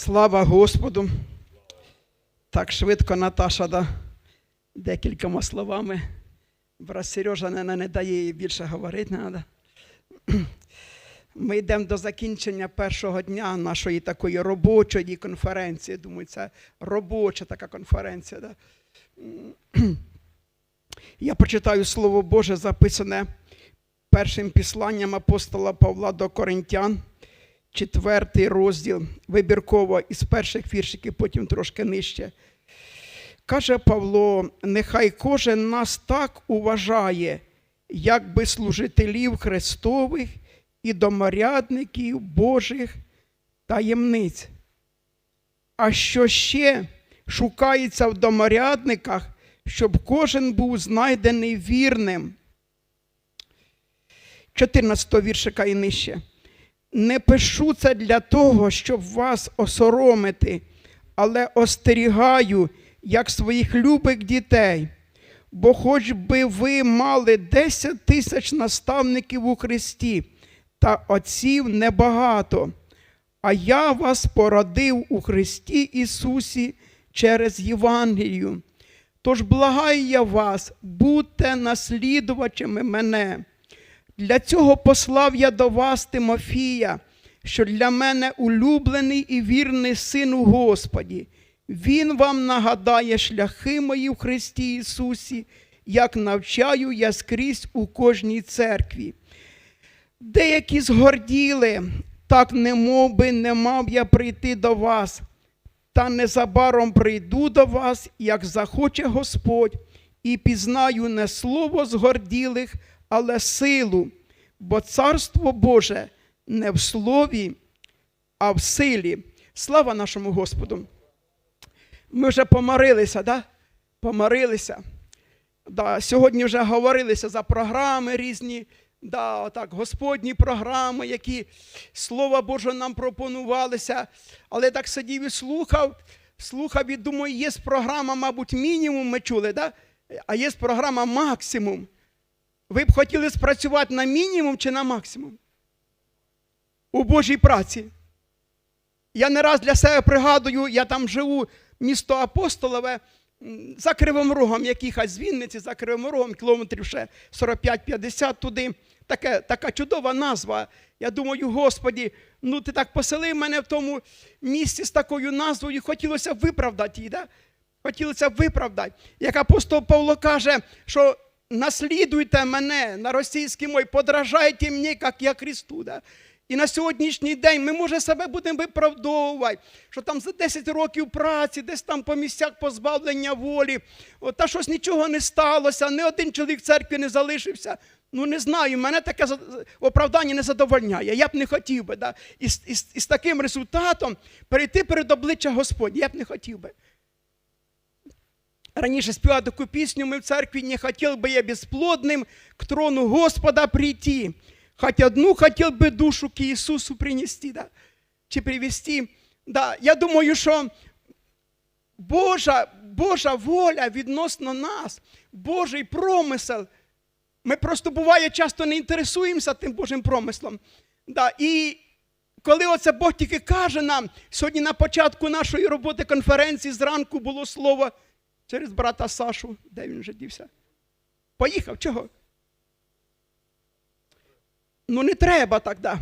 Слава Господу. Так швидко Наташа да, декількома словами. Брат Сережа не, не дає їй більше говорити. Надо. Ми йдемо до закінчення першого дня нашої такої робочої конференції. Думаю, це робоча така конференція. Да? Я прочитаю Слово Боже, записане першим післанням апостола Павла до Коринтян, четвертий розділ, вибірково із перших віршиків, потім трошки нижче. Каже Павло, нехай кожен нас так уважає, якби служителів Христових і доморядників Божих таємниць. А що ще шукається в доморядниках, щоб кожен був знайдений вірним. 14 віршика і нижче. Не пишу це для того, щоб вас осоромити, але остерігаю, як своїх любих дітей. Бо хоч би ви мали 10 тисяч наставників у Христі, та отців небагато, а я вас породив у Христі Ісусі через Євангелію. Тож благаю я вас, будьте наслідувачами мене. Для цього послав я до вас Тимофія, що для мене улюблений і вірний син у Господі. Він вам нагадає шляхи мої в Христі Ісусі, як навчаю я скрізь у кожній церкві. Деякі згорділи, так не мов би не мав я прийти до вас, та незабаром прийду до вас, як захоче Господь, і пізнаю не слово згорділих, але силу, бо Царство Боже не в слові, а в силі. Слава нашому Господу! Ми вже помарилися, да? Помарилися. Да, сьогодні вже говорилися за програми різні, да, отак, Господні програми, які Слово Боже нам пропонувалися. Але так сидів і слухав, слухав і думаю, є програма, мабуть, мінімум ми чули, да? а є програма максимум. Ви б хотіли спрацювати на мінімум чи на максимум? У Божій праці. Я не раз для себе пригадую, я там живу, місто Апостолове, за Кривим Рогом, якихось з Вінниці, за Кривим Рогом, кілометрів ще 45-50 туди. Таке, така чудова назва. Я думаю, Господі, ну ти так поселив мене в тому місці з такою назвою, хотілося б виправдати її. Да? Хотілося б виправдати. Як апостол Павло каже, що наслідуйте мене на російській мові, подражайте мені, як я Христу. Да? І на сьогоднішній день ми, може, себе будемо виправдовувати, що там за 10 років праці, десь там по місцях позбавлення волі, от, та щось нічого не сталося, ні один чоловік в церкві не залишився. Ну, не знаю, мене таке оправдання не задовольняє. Я б не хотів би. Да? І, з таким результатом перейти перед обличчя Господня, я б не хотів би. Раніше співав таку пісню, ми в церкві не хотів би я безплодним к трону Господа прийти. Хоть одну хотел бы душу к Иисусу принести, да? чи привести. Да. Я думаю, що Божа, Божа воля відносно нас, Божий промисел. Ми просто буває часто не інтересуємося тим Божим промислом. Да. І коли оце Бог тільки каже нам, сьогодні на початку нашої роботи конференції зранку було слово через брата Сашу, де він вже дівся? Поїхав, чого? Ну, не треба так.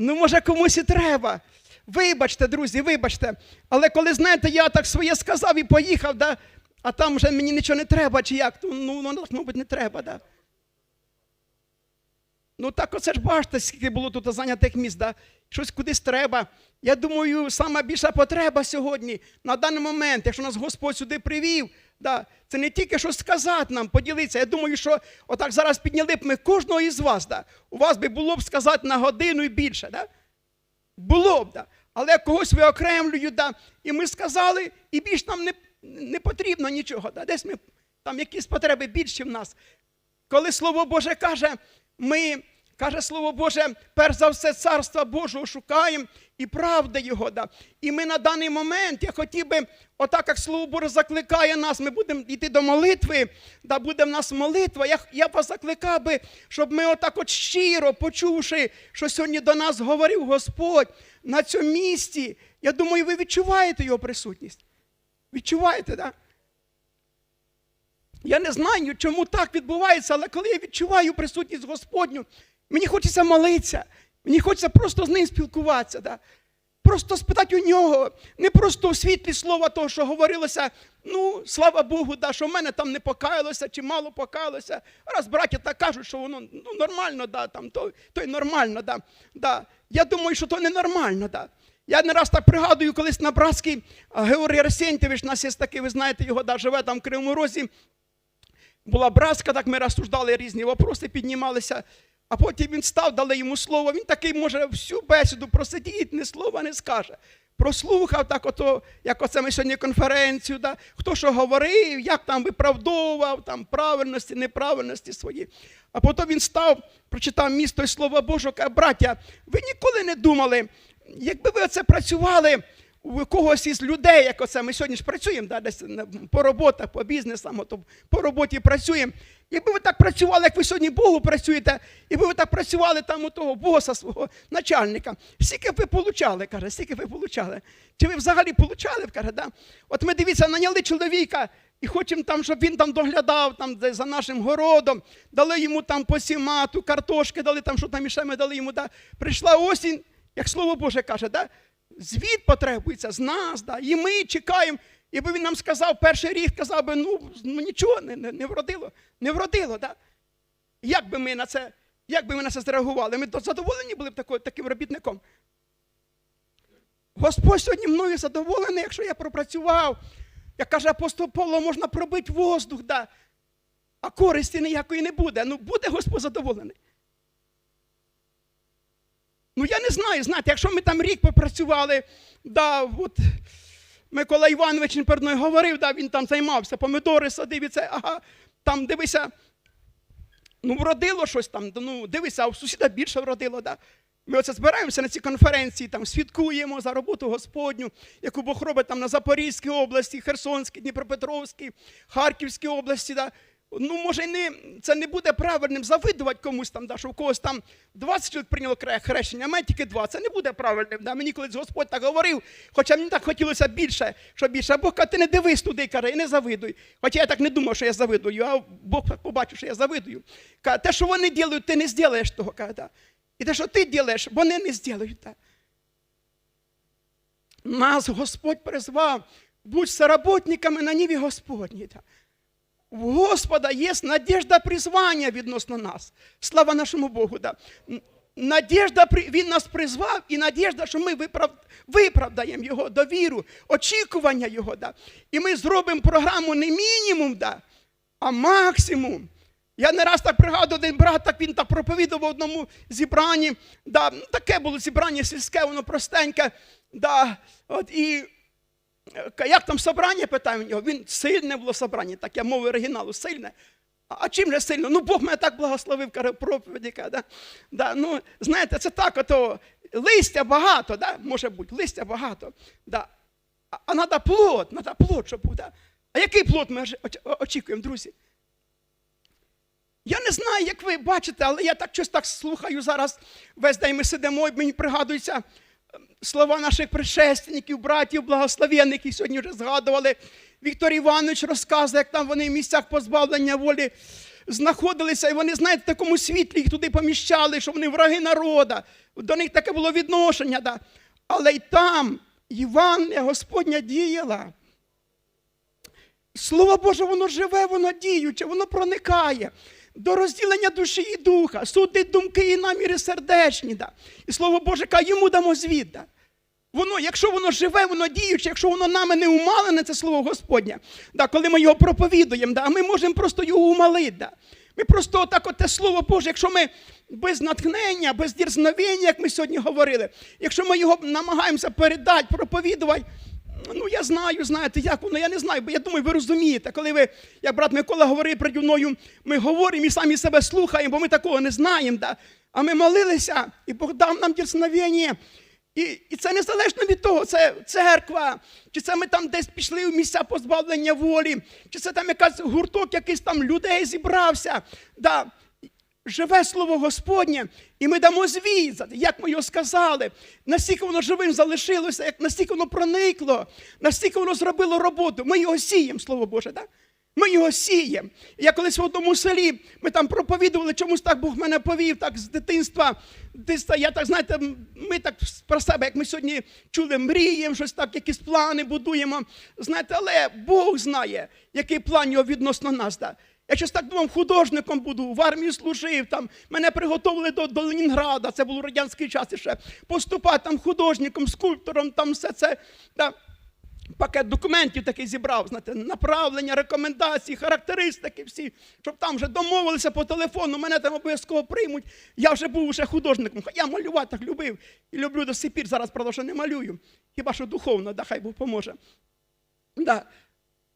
Ну, може, комусь і треба. Вибачте, друзі, вибачте. Але коли, знаєте, я так своє сказав і поїхав, да, а там вже мені нічого не треба, чи як, ну, ну, так, мабуть, не треба, да. Ну так оце ж бачите, скільки було тут зайнятих місць? Щось кудись треба. Я думаю, сама більша потреба сьогодні, на даний момент, якщо нас Господь сюди привів, да, це не тільки щось сказати нам, поділитися. Я думаю, що отак зараз підняли б ми кожного із вас. Да? У вас би було б сказати на годину і більше. Да? Було б, да. але когось виокремлюють, да. і ми сказали, і більш нам не, не потрібно нічого. Да. Десь ми там якісь потреби більші в нас. Коли Слово Боже каже, ми Каже Слово Боже, перш за все царства Божого шукаємо і правда Його. Да. І ми на даний момент, я хотів би, отак як Слово Боже закликає нас, ми будемо йти до молитви, да, буде в нас молитва. Я, я вас закликав би, щоб ми отак от щиро, почувши, що сьогодні до нас говорив Господь на цьому місці, я думаю, ви відчуваєте його присутність. Відчуваєте, так? Да? Я не знаю, чому так відбувається, але коли я відчуваю присутність Господню, мені хочеться молитися, мені хочеться просто з ним спілкуватися. Да? Просто спитати у нього, не просто у світлі слова того, що говорилося, ну, слава Богу, да, що в мене там не покаялося чи мало покаялося. Раз браття так кажуть, що воно ну, нормально, да, там, то, то й нормально. Да, да. Я думаю, що то ненормально. Да. Я не раз так пригадую, колись на братський Георгій Арсентьєвич, нас є такий, ви знаєте, його да, живе там в Кривому Розі. Була братська, так ми розсуждали різні вопроси, піднімалися. А потім він став, дали йому слово. Він такий може всю бесіду просидіти, ні слова не скаже. Прослухав так, ото, як оце ми сьогодні конференцію, да? хто що говорив, як там виправдовував, там правильності, неправильності свої. А потім він став, прочитав місто і слово Боже, каже, браття, ви ніколи не думали, якби ви оце працювали у когось із людей, як оце ми сьогодні ж працюємо, да, десь по роботах, по бізнесам, ото по роботі працюємо. Якби ви так працювали, як ви сьогодні Богу працюєте, якби ви так працювали там у того боса свого начальника, скільки б ви получали, каже, скільки ви получали? Чи ви взагалі получали? Каже, да? От ми дивіться, наняли чоловіка і хочемо там, щоб він там доглядав там, за нашим городом, дали йому там посімату, картошки дали, там, що там іще ми дали йому. Да? Прийшла осінь, як слово Боже каже, да? звіт потребується з нас, да? і ми чекаємо. Якби він нам сказав перший рік, казав би, ну, ну нічого не, не, вродило, не вродило. Да? Як би ми на це як би ми на це зреагували? Ми задоволені були б такою, таким робітником. Господь сьогодні мною задоволений, якщо я пропрацював. Як каже апостол Павло, можна пробити воздух, да? а користі ніякої не буде. Ну буде Господь задоволений. Ну я не знаю, знаєте, якщо ми там рік попрацювали, да, от Микола Іванович не говорив, да, він там займався, помидори садив і це, ага, там дивися, ну вродило щось там, ну дивися, а у сусіда більше вродило. Да. Ми оце збираємося на ці конференції, там свідкуємо за роботу Господню, яку Бог робить там на Запорізькій області, Херсонській, Дніпропетровській, Харківській області. Да. Ну, може, не, це не буде правильним завидувати комусь там, да, що у когось там 20 чоловік прийняло хрещення, а мене тільки два. Це не буде правильним. Да. Мені колись Господь так говорив, хоча мені так хотілося більше, що більше. А Бог каже, ти не дивись туди, каже, і не завидуй. Хоча я так не думав, що я завидую, а Бог побачив, що я завидую. Каже, те, що вони роблять, ти не зробиш того. Каже, да. І те, що ти робиш, вони не зроблять. Да. Нас Господь призвав, будь соработниками на ніві Господній. Да. У Господа є надіжда призвання відносно нас. Слава нашому Богу. Да. Надіжда, Він нас призвав, і надіжда, що ми виправ, виправдаємо Його довіру, очікування Його. Да. І ми зробимо програму не мінімум, да, а максимум. Я не раз так пригадую, один брат, так він так проповідав в одному зібранні. Да, Таке було зібрання сільське, воно простеньке. Да, от, і як там собрання, питаю в нього, він сильне було собрання, так я мовою оригіналу, сильне. А чим же сильно? Ну, Бог мене так благословив, каже, проповіді. Да? Да, ну, Знаєте, це так, ото листя багато, да? може бути, листя багато. Да. А треба плод, треба плод, щоб був. Да? А який плод ми очікуємо, друзі? Я не знаю, як ви бачите, але я так щось так слухаю зараз. Весь день ми сидимо, і мені пригадуються слова наших предшественників, братів, благословенних, які сьогодні вже згадували. Віктор Іванович розказує, як там вони в місцях позбавлення волі знаходилися, і вони, знаєте, в такому світлі їх туди поміщали, що вони враги народа. До них таке було відношення. Да? Але й там Іван, Господня діяла. Слово Боже, воно живе, воно діюче, воно проникає до розділення душі і духа, судить думки і наміри сердечні. Да. І слово Боже, каже, йому дамо звіт. Да. Воно, якщо воно живе, воно діюче, якщо воно нами не умалене, це слово Господнє, да, коли ми його проповідуємо, да, ми можемо просто його умалити. Да. Ми просто отак от те слово Боже, якщо ми без натхнення, без дірзновення, як ми сьогодні говорили, якщо ми його намагаємося передати, проповідувати, ну я знаю, знаєте, як воно, я не знаю, бо я думаю, ви розумієте, коли ви, як брат Микола говорив переді мною, ми говоримо і самі себе слухаємо, бо ми такого не знаємо. Да? А ми молилися, і Бог дав нам дірсновення. І, і це незалежно від того, це церква, чи це ми там десь пішли в місця позбавлення волі, чи це там якась гурток, якийсь там людей зібрався. Да. Живе слово Господнє, і ми дамо звіт, як ми його сказали, настільки воно живим залишилося, як настільки воно проникло, настільки воно зробило роботу. Ми його сіємо, слово Боже, так? Ми його сіємо. Я колись в одному селі, ми там проповідували, чомусь так Бог мене повів, так з дитинства. Я так, знаєте, ми так про себе, як ми сьогодні чули, мріємо, щось так, якісь плани будуємо. Знаєте, але Бог знає, який план його відносно нас. Да? Я щось так думав, художником буду, в армії служив, там, мене приготовили до, до Ленінграда, це був радянський час ще. Поступати там художником, скульптором, там все це. Да. Пакет документів такий зібрав, знаєте, направлення, рекомендації, характеристики всі, щоб там вже домовилися по телефону, мене там обов'язково приймуть. Я вже був вже художником. Я малювати так любив і люблю до сих пір, зараз, правда, що не малюю. Хіба що духовно, да, хай Бог поможе. Да.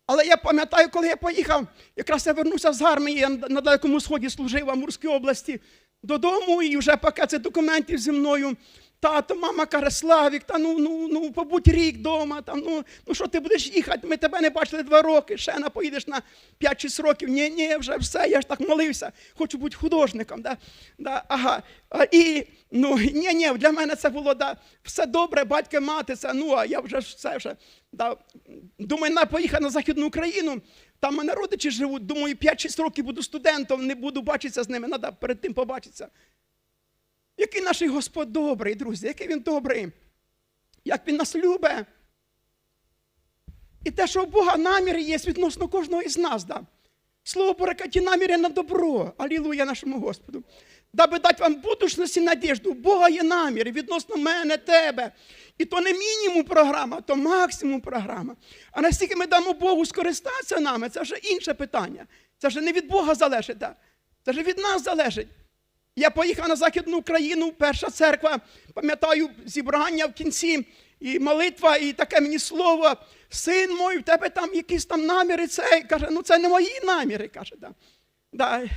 Але я пам'ятаю, коли я поїхав, якраз я вернувся з армії, я на Далекому Сході служив в Амурській області додому, і вже пакет цих документів зі мною. Тато, мама каже, Славік, та ну ну ну побудь рік вдома, там, ну ну що ти будеш їхати? Ми тебе не бачили два роки, ще на поїдеш на 5-6 років. Ні, ні, вже все, я ж так молився, хочу бути художником. Да? Да, ага. І ну ні, ні, для мене це було да, все добре, батько, мати, це, ну а я вже все вже. Да, думаю, на поїхати на Західну Україну. Там мене родичі живуть, думаю, 5-6 років буду студентом, не буду бачитися з ними, треба перед тим побачитися. Який наш Господь добрий, друзі, який він добрий, як він нас любить. І те, що у Бога наміри є відносно кожного із нас. Да? Слово ті наміри на добро. Алілуя нашому Господу. Даби дати вам будучність і надіжду. У Бога є наміри відносно мене, тебе. І то не мінімум програма, то максимум програма. А наскільки ми дамо Богу скористатися нами, це вже інше питання. Це вже не від Бога залежить, да? це вже від нас залежить. Я поїхав на Західну Україну, перша церква, пам'ятаю, зібрання в кінці, і молитва, і таке мені слово. Син мой, в тебе там якісь там наміри, це каже, ну це не мої наміри. каже. Да. Да.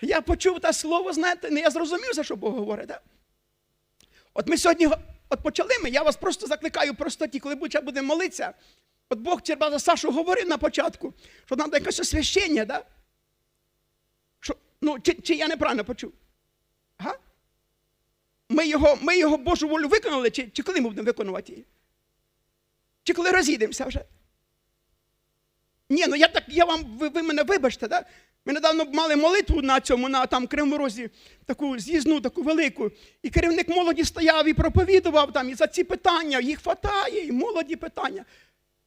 Я почув те слово, знаєте, не я зрозумів, за що Бог говорить. Да? От ми сьогодні от почали ми, я вас просто закликаю простоті, коли будемо молитися. От Бог через Сашу говорив на початку, що треба якесь освящення, да? Що, ну, чи, чи я неправильно почув? Ми його ми його Божу волю виконали, чи чи коли ми будемо виконувати її? Чи коли розійдемося вже? Ні, ну я так, я вам, ви, ви мене вибачте, да? ми недавно мали молитву на цьому, на там Кривому таку з'їзну, таку велику. І керівник молоді стояв і проповідував там, і за ці питання, їх хватає, і молоді питання.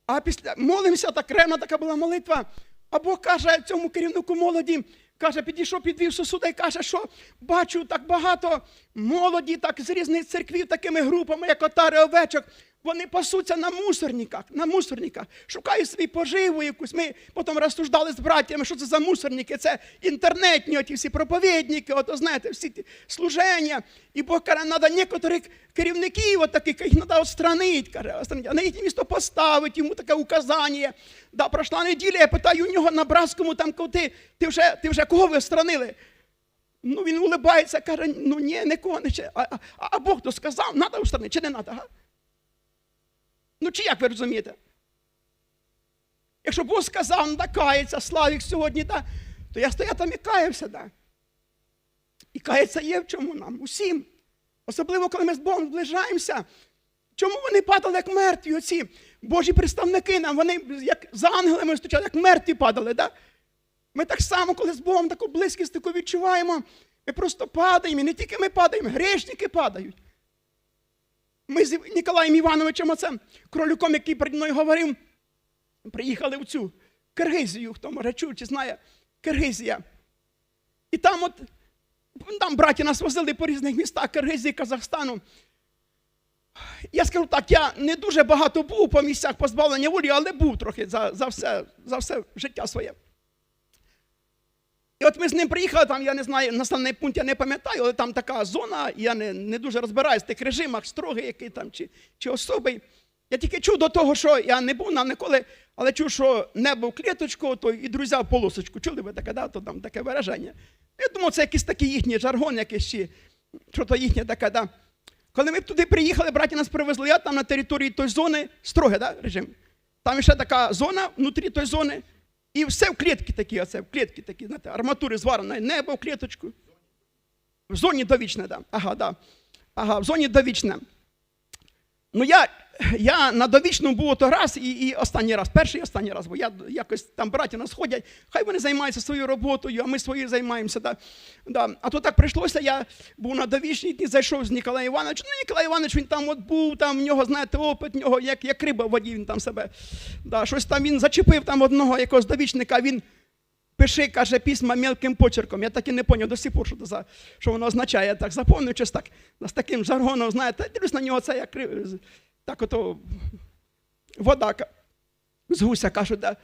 А після молимося, так ревна така була молитва. А Бог каже цьому керівнику молоді, Каже, підійшов, підвівся сюди, каже, що бачу так багато молоді, так з різних церквів, такими групами, як отари овечок. Вони пасуться на мусорниках, на мусорниках, шукають собі поживу якусь. Ми потім розсуждали з братями, що це за мусорники, це інтернетні оті всі проповідники, ото знаєте, всі ті служення. І Бог каже, треба некоторих керівників, от таких, їх треба відстранити, каже, а на їхнє місто поставити, йому таке указання. Да, Пройшла неділя, я питаю у нього на Братському, там, ти, ти, вже, ти вже кого ви відстранили? Ну, він улибається, каже, ну ні, не ще. А, а, а Бог то сказав, треба відстранити, чи не треба? Ну, чи як ви розумієте? Якщо Бог сказав, ну, так кається, Славік сьогодні, да, то я стояв там і каявся. Да. І кається є в чому нам, усім. Особливо, коли ми з Богом зближаємося. Чому вони падали, як мертві? Оці Божі представники нам, вони як за ангелами стучали, як мертві падали. Да? Ми так само, коли з Богом таку близькість таку відчуваємо, ми просто падаємо. І не тільки ми падаємо, грешники падають. Ми з Ніколаєм Івановичем, оцем кролюком, який перед мною говорив, приїхали в цю Киргизію, хто може чув, чи знає, Киргизія. І там от там браті нас возили по різних містах Киргизії, Казахстану. Я скажу так, я не дуже багато був по місцях позбавлення волі, але був трохи за за, все за все життя своє. І от ми з ним приїхали, там, я не знаю, населений пункт я не пам'ятаю, але там така зона, я не не дуже розбираюся в тих режимах, строгий який там, чи чи особий. Я тільки чув до того, що я не був нам ніколи, але чув, що небо в клеточку, то і друзі в полосочку. Чули ви таке, да? то там таке вираження. Я думав, це якийсь такий їхній жаргон, якийсь чи що то їхнє таке, да. Коли ми туди приїхали, браті нас привезли, я там на території тої зони, строгий да, режим. Там ще така зона внутрі тої зони, і все в клітки такі, оце, в клітки такі, знаєте, арматури звареної небо в кліточку. В зоні довічне, да. Ага, да. Ага, в зоні довічне. Ну, я, я на довічному був ото раз і, і останній раз, перший і останній раз, бо я якось там браті нас ходять, хай вони займаються своєю роботою, а ми своєю займаємося. Да. Да. А то так прийшлося, я був на довічній дні, зайшов з Ніколаєм Івановичем. Ну, Ніколай Іванович, він там от був, там в нього, знаєте, опит, в нього, як, як риба в воді, він там себе. Да, щось там він зачепив там одного якогось довічника, він пиши, каже, письма мелким почерком. Я так і не поняв до сих пор, що, за, що воно означає. Я так заповнив, щось так, з таким жаргоном, знаєте, дивлюсь на нього, це як так ото вода з гуся кажуть, да.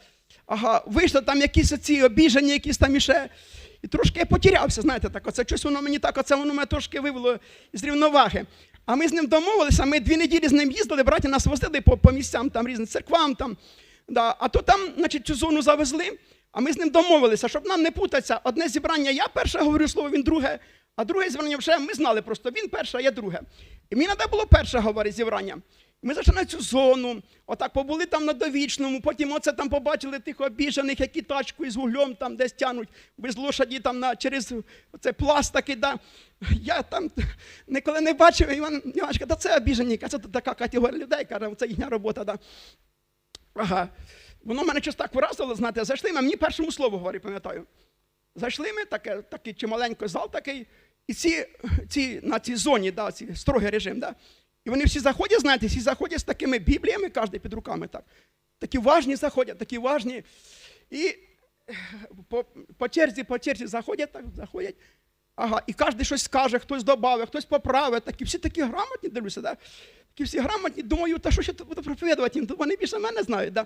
ага, вийшло там якісь оці обіжені, якісь там іще. І трошки я потерявся, знаєте, так, оце щось воно мені так, оце воно мене трошки вивело з рівноваги. А ми з ним домовилися, ми дві неділі з ним їздили, браті нас возили по, по місцям, там різним церквам. Там, да. А то там, значить, цю зону завезли, а ми з ним домовилися, щоб нам не путатися. Одне зібрання я перше говорю слово, він друге, а друге зібрання вже ми знали просто, він перше, а я друге. І мені треба було перше говорити зібрання. Ми зайшли на цю зону, отак побули там на довічному, потім оце там побачили тих обіжених, які тачку із вуглем там десь тянуть, без лошаді там на, через оце пласт такий, да. Я там ніколи не бачив, Іван Іванович, «Та це обіжені, це така категорія людей, каже, це їхня робота. Да. Ага. Воно мене щось так вразило, знаєте, зайшли ми, мені першому слову говорить, пам'ятаю. Зайшли ми, таке, такий чималенький зал такий, і ці, ці на цій зоні, да, ці, строгий режим, да, і вони всі заходять, знаєте, всі заходять з такими бібліями, кожен під руками так. Такі важні заходять, такі важні. І по, по черзі, по черзі заходять, так, заходять. Ага, і кожен щось скаже, хтось додав, хтось поправить. Такі, всі такі грамотні, дивлюся, да? такі всі грамотні, думаю, та що ще тут буду проповідувати їм, вони більше мене знають. Да?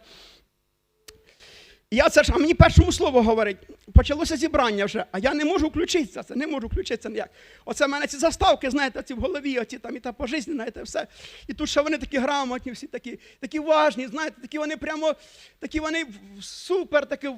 Я це ж, а мені першому слово говорить, почалося зібрання вже, а я не можу включитися, це не можу включитися ніяк. Оце в мене ці заставки, знаєте, ці в голові, оці там і та по житті, знаєте, все. І тут ще вони такі грамотні, всі такі, такі важні, знаєте, такі вони прямо, такі вони супер, такі,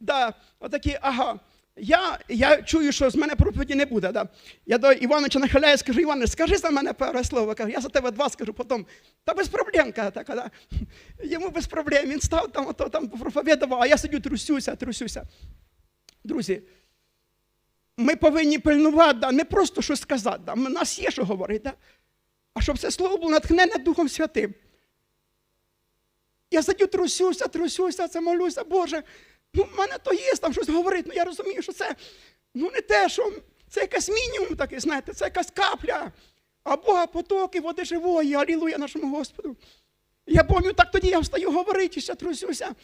да, отакі, ага. Я, я чую, що з мене проповіді не буде. Да? Я до Івановича нахиляю, скажу, Іване, скажи за мене перше слово. Кажу, я за тебе два скажу, потім. Та без проблем, каже, така, да. Йому без проблем. Він став там, ото, там проповідував, а я сидю, трусюся, трусюся. Друзі, ми повинні пильнувати, да, не просто щось сказати. Да. У нас є що говорити, да? а щоб це слово було натхнене Духом Святим. Я сидю, трусюся, трусюся, це молюся, Боже. Ну, в мене то є там щось говорити, ну я розумію, що це ну, не те, що це якийсь мінімум такий, знаєте, це якась капля. А Бога потоки води живої, алілуя нашому Господу. Я пам'ятаю, так тоді я встаю говорити, і ще трусюся.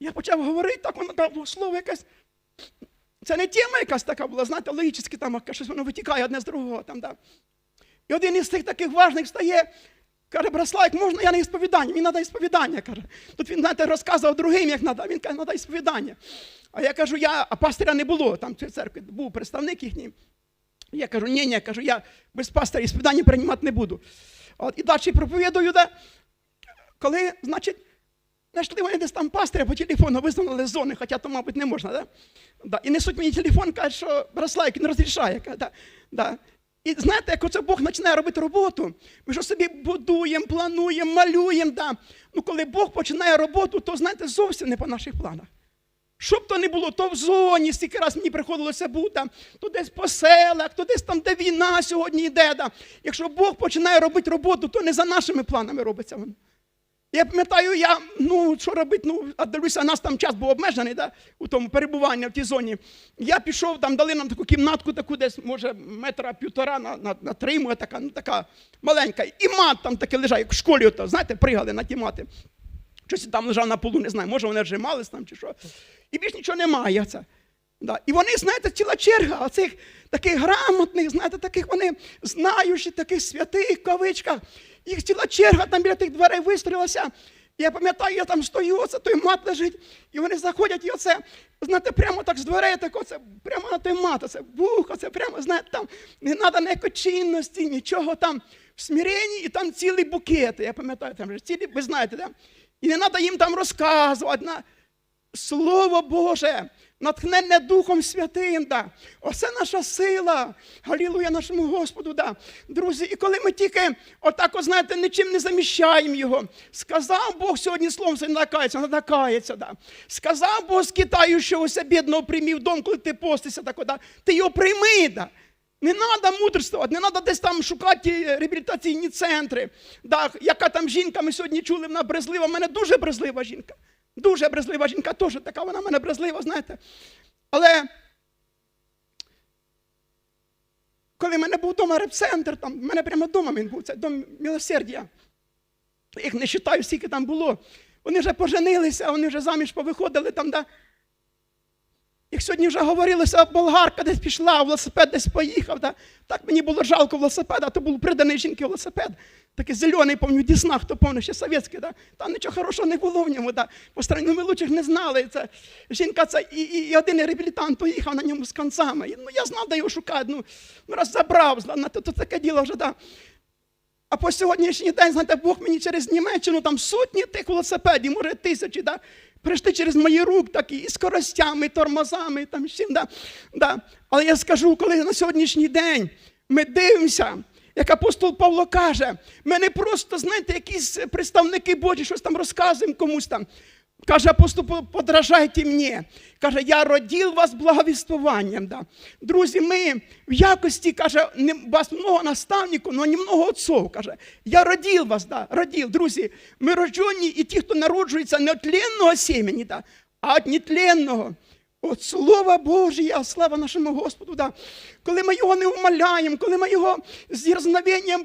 Я почав говорити, так воно там слово якесь. Це не тема якась така була, знаєте, логічно там щось воно витікає одне з другого. Там, да. І один із тих таких важних стає, каже, Браславик, можна я на ісповідання? Мені треба ісповідання. каже. Тут він, знаєте, розказував другим, як треба, він каже, треба ісповідання. А я кажу, я, а пастиря не було, там в цій церкві був представник їхній. Я кажу, ні, ні, кажу, я без пастиря ісповідання приймати не буду. От, і далі проповідую, де, коли, значить, знайшли вони десь там пастиря по телефону, визнали зони, хоча то, мабуть, не можна. Да? Да. І несуть мені телефон, кажуть, що Браславик не розрішає. Да. Да. І знаєте, як оце Бог починає робити роботу, ми що собі будуємо, плануємо, малюємо. Да. Ну, коли Бог починає роботу, то знаєте, зовсім не по наших планах. Щоб то не було, то в зоні, стільки раз мені приходилося бути, то десь по селах, то десь там, де війна сьогодні йде. Да. Якщо Бог починає робити роботу, то не за нашими планами робиться воно. Я пам'ятаю, я, ну, що робити, ну, а дивлюся, у нас там час був обмежений, да, у тому перебуванні в тій зоні. Я пішов, там дали нам таку кімнатку, таку десь, може, метра півтора на, на, на три, може, така, ну, така маленька. І мат там таке лежав, як в школі, ото, знаєте, пригали на ті мати. Щось там лежав на полу, не знаю, може вони вжимались там чи що. І більш нічого немає. Це. Да. І вони, знаєте, ціла черга оцих таких грамотних, знаєте, таких вони знаючих, таких святих кавичках. Їх ціла черга там біля тих дверей вистрілася. Я пам'ятаю, я там стою, оце той мат лежить, і вони заходять, і оце, знаєте, прямо так з дверей, так оце, прямо на той мат, оце бух, оце прямо, знаєте, там не треба ніякої чинності, нічого там. в смиренні, і там цілий букет. Я пам'ятаю, там же цілі, ви знаєте, да? і не треба їм там розказувати. На... Слово Боже, натхненне Духом Святим. Да. Оце наша сила. Галілуя нашому Господу. Да. Друзі, і коли ми тільки отак, от, знаєте, нічим не заміщаємо його. Сказав Бог сьогодні словом, це не накається, не накається. Да. Сказав Бог з Китаю, що ось бідного приймів дом, коли ти постишся, так, да. ти його прийми. Да. Не треба мудрствувати, не треба десь там шукати реабілітаційні центри. Да, яка там жінка, ми сьогодні чули, вона брезлива. У мене дуже брезлива жінка. Дуже брезлива жінка, теж така, вона мене брезлива, знаєте. Але коли в мене був вдома репцентр, там, в мене прямо вдома він був, це дом милосердя. Їх не вважаю, скільки там було. Вони вже поженилися, вони вже заміж повиходили там, да. Як сьогодні вже говорилося, болгарка десь пішла, велосипед десь поїхав. Да? Так мені було жалко велосипеда, то був приданий жінки велосипед. Такий зелений, пам'ятаю, Дісна, хто пам'ятає, ще совєтський. Да? Там нічого хорошого не було в ньому. Да? По стороні ми лучших не знали. Це, жінка це, і, і, і один реабілітант поїхав на ньому з концами. І, ну, я знав, де його шукати. Ну, ну раз забрав, зла- то, то таке діло вже. Да? А по сьогоднішній день, знаєте, Бог мені через Німеччину там сотні тих велосипедів, може тисячі, да? Прийшли через мої руки, так і скоростями, і тормозами, там всім. Да? Да. Але я скажу, коли на сьогоднішній день ми дивимося, як апостол Павло каже, ми не просто, знаєте, якісь представники Божі, щось там розказуємо комусь там. Каже апостол, подражайте мені. Каже, я родив вас благовіствуванням. Да. Друзі, ми в якості, каже, не, вас много наставників, але немного отцов. Каже, я родив вас, да, родив. Друзі, ми роджені і ті, хто народжується не від тленного сім'ї, да, а від нетленного. От Слова Божія, слава нашому Господу. Да. Коли ми його не умоляємо, коли ми його з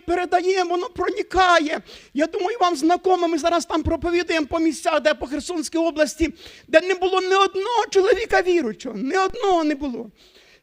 передаємо, воно проникає. Я думаю, вам знакомо, ми зараз там проповідуємо по місцях, де по Херсонській області, де не було ні одного чоловіка віруючого, ні одного не було.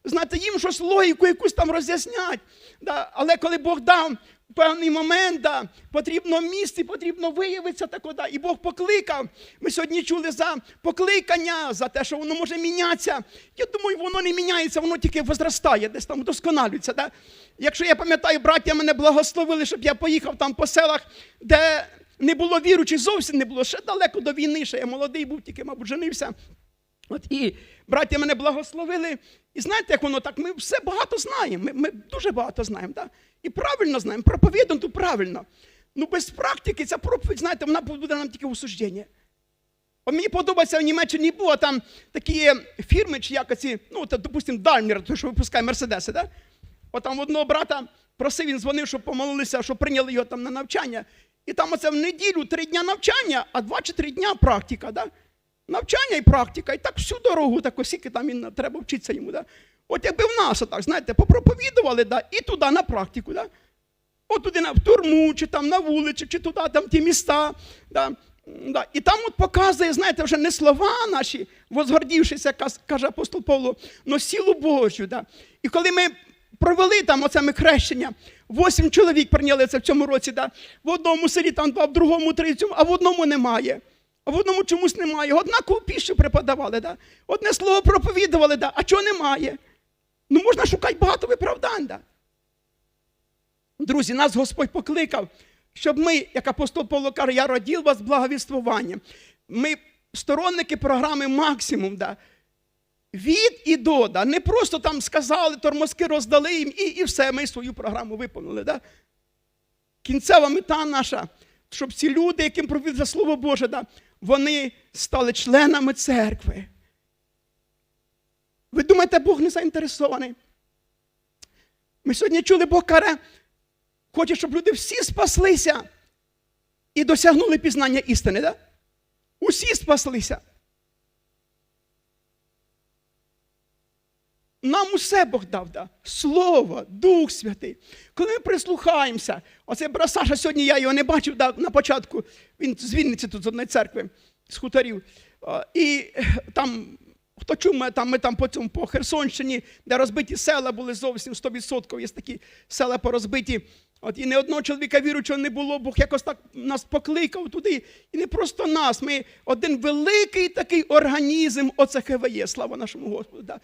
Знаєте, їм щось логіку якусь там роз'яснять. Да. Але коли Бог дав певний момент, да, потрібно місце, потрібно виявитися так, да, і Бог покликав. Ми сьогодні чули за покликання, за те, що воно може мінятися. Я думаю, воно не міняється, воно тільки возростає, десь там вдосконалюється. Да? Якщо я пам'ятаю, браття мене благословили, щоб я поїхав там по селах, де не було віручих, зовсім не було. Ще далеко до війни, ще я молодий був, тільки, мабуть, женився. От і браття мене благословили. І знаєте, як воно так? Ми все багато знаємо. Ми, ми дуже багато знаємо. Да? І правильно знаємо, проповідно то правильно. Ну без практики ця проповідь, знаєте, вона буде нам тільки осуждення. От мені подобається в Німеччині було там такі фірми, чи як ну, допустимо, Daimler, той, що випускає Мерседеси, да? От там одного брата просив, він дзвонив, щоб помолилися, щоб прийняли його там на навчання. І там оце в неділю три дня навчання, а два чи три дня практика. Да? Навчання і практика, і так всю дорогу, так осіки там він треба вчитися йому. Да? От якби в нас отак, знаєте, попроповідували, да, і туди на практику. Да? От туди на в турму, чи там на вулицю, чи туди, там ті міста. Да? Да. І там от показує, знаєте, вже не слова наші, возгордівшися, каже апостол Павло, но силу Божу. Да. І коли ми провели там оце ми хрещення, восім чоловік прийняли це в цьому році, да. в одному селі там два, в другому три, цьому, а в одному немає. А в одному чомусь немає. Однакову піщу преподавали, да. одне слово проповідували, да. а чого немає? Ну можна шукати багато виправдань. Да. Друзі, нас Господь покликав, щоб ми, як апостол Павло каже, я родив вас благовіствуванням. Ми сторонники програми максимум. Да? Від і до, да? не просто там сказали, тормозки роздали їм і, і все, ми свою програму виповнили. Да? Кінцева мета наша, щоб ці люди, яким проповідується Слово Боже, да, вони стали членами церкви. Ви думаєте, Бог не заінтересований? Ми сьогодні чули, Бог каже, хоче, щоб люди всі спаслися і досягнули пізнання істини. Да? Усі спаслися. Нам усе Бог дав, да? Слово, Дух Святий. Коли ми прислухаємося, оце брат Саша, сьогодні я його не бачив да, на початку, він з Вінниці тут з одної церкви, з хуторів. І там, хто чув, ми там, ми там по цьому по Херсонщині, де розбиті села були зовсім 100%, є такі села порозбиті. От і не одного чоловіка віруючого не було, Бог якось так нас покликав туди. І не просто нас. Ми один великий такий організм ОЦХВЄ, слава нашому Господу. Да.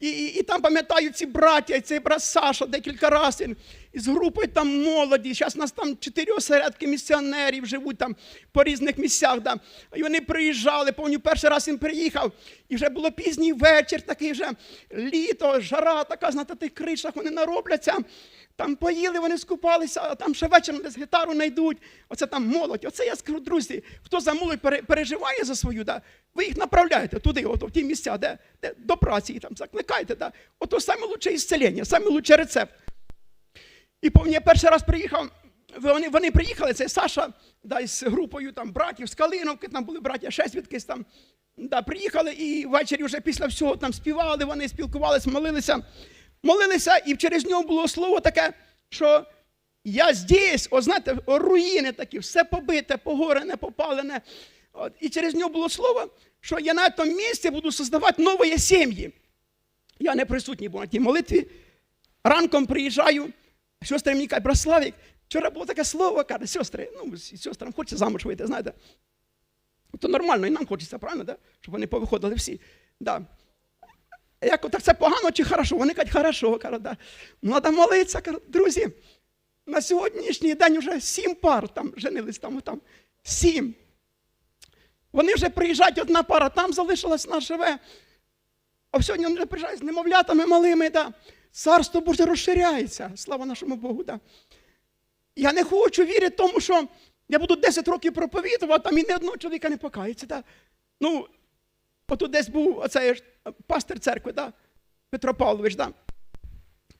І, і, і там пам'ятаю ці браття, цей брат Саша декілька разів. Із групою там молоді. Зараз нас там чотири осередки місіонерів живуть там по різних місцях. Да. І вони приїжджали, пам'ятаю, перший раз він приїхав, і вже було пізній вечір, такий вже літо, жара така, знаєте, тих кришах вони наробляться. Там поїли, вони скупалися, а там ще вечором десь гітару знайдуть. Оце там молодь. Оце я скажу, друзі, хто за молодь переживає за свою, да, ви їх направляєте туди, от, в ті місця, де, де до праці їх там закликайте. Да. Ото саме лучше ісцелення, рецепт. І я перший раз приїхав, вони, вони приїхали, це Саша да, з групою там, братів з Калиновки, там були браття ще звідкись там. Да, приїхали і ввечері вже після всього там співали, вони спілкувалися, молилися. Молилися, і через нього було слово таке, що я здесь, о, знаєте, о, руїни такі, все побите, погорене, попалене. От, і через нього було слово, що я на цьому місці буду создавати нові сім'ї. Я не присутній був на тій молитві. Ранком приїжджаю, сестри мені кажуть, Браславік, вчора було таке слово, каже, сестри, ну, сестрам хочеться замуж вийти, знаєте. То нормально, і нам хочеться, правильно, да? щоб вони повиходили всі. Да. Я кажу, так це погано чи хорошо? Вони кажуть, хорошо, кажу, да. Ну, треба молитися, кажу, друзі. На сьогоднішній день вже сім пар там женились там, там. Сім. Вони вже приїжджають, одна пара там залишилась, нас живе. А сьогодні вони вже приїжджають з немовлятами малими. Да. Царство Боже розширяється. Слава нашому Богу. Да. Я не хочу вірити тому, що я буду 10 років проповідувати, там і ні одного чоловіка не покається. Да. Ну, отут десь був оцей ж пастир церкви, да? Петро Павлович, да?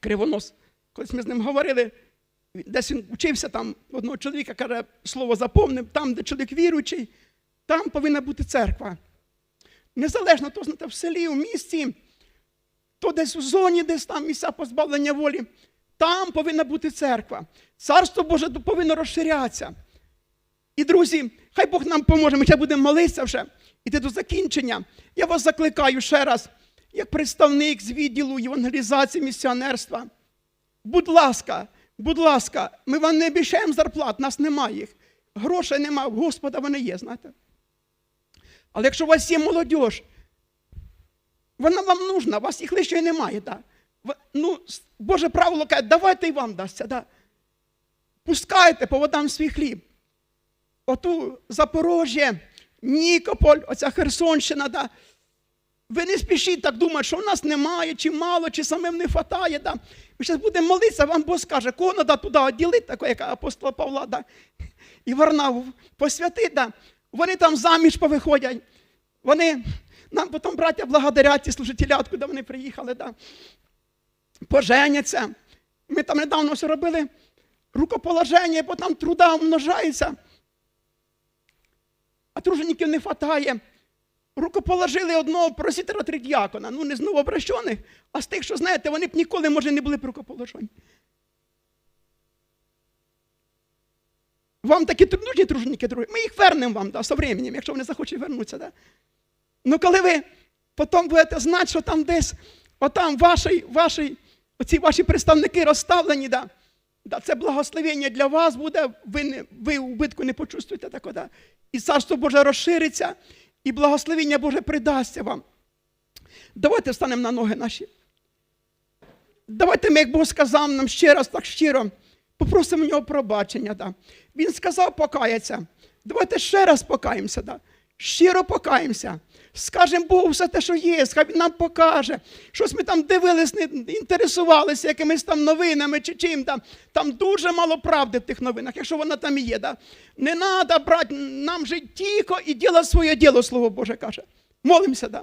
кривонос. Колись ми з ним говорили, десь він вчився там одного чоловіка, каже, слово заповнив, там, де чоловік віруючий, там повинна бути церква. Незалежно, то знаєте, в селі, в місті, то десь у зоні, десь там місця позбавлення волі, там повинна бути церква. Царство Боже повинно розширятися. І, друзі, хай Бог нам поможе, ми ще будемо молитися вже, іти до закінчення. Я вас закликаю ще раз, як представник з відділу євангелізації місіонерства. Будь ласка, будь ласка, ми вам не обіцяємо зарплат, нас немає їх. Грошей немає, в Господа вони є, знаєте. Але якщо у вас є молодь, вона вам нужна, у вас їх лише немає. Да? Ну, Боже правило каже, давайте і вам дасться. Да? Пускайте по водам свій хліб. Оту Запорожжя, Нікополь, оця Херсонщина. Да? Ви не спішіть так думати, що в нас немає, чи мало, чи самим не вистачає. Да? Ми зараз будемо молитися, вам Бог скаже, кого треба туди відділити, такого, як апостола Павла, да? і Варнаву посвятити. Да? Вони там заміж повиходять. Вони нам потім браття благодарять ті служителя, куди вони приїхали, да? поженяться. Ми там недавно все робили рукоположення, бо там труда умножається. А тружеників не вистачає. Рукоположили одного просітера тридіакона, ну не з новообращених, а з тих, що знаєте, вони б ніколи, може, не були б рукоположені. Вам такі нужні труженики, другі. Ми їх вернемо вам да, со временем, якщо вони захочуть вернутися. Да? Ну, коли ви потім будете знати, що там десь, отам ваші, ваші, оці ваші представники розставлені, да, це благословення для вас буде, ви, не, ви убитку не почувствуєте такого. Да. І царство Боже розшириться, і благословення Боже придасться вам. Давайте встанемо на ноги наші. Давайте ми, як Бог сказав нам ще раз так щиро, попросимо в нього пробачення. Да. Він сказав покаяться. Давайте ще раз покаємося. Да. Щиро покаємося. Скажемо Богу все те, що є, хай Він нам покаже. Щось ми там дивились, не інтересувалися якимись там новинами чи чим там. Там дуже мало правди в тих новинах, якщо вона там є. Да? Не треба брати нам жити тихо і діло своє діло, Слово Боже каже. Молимося, да.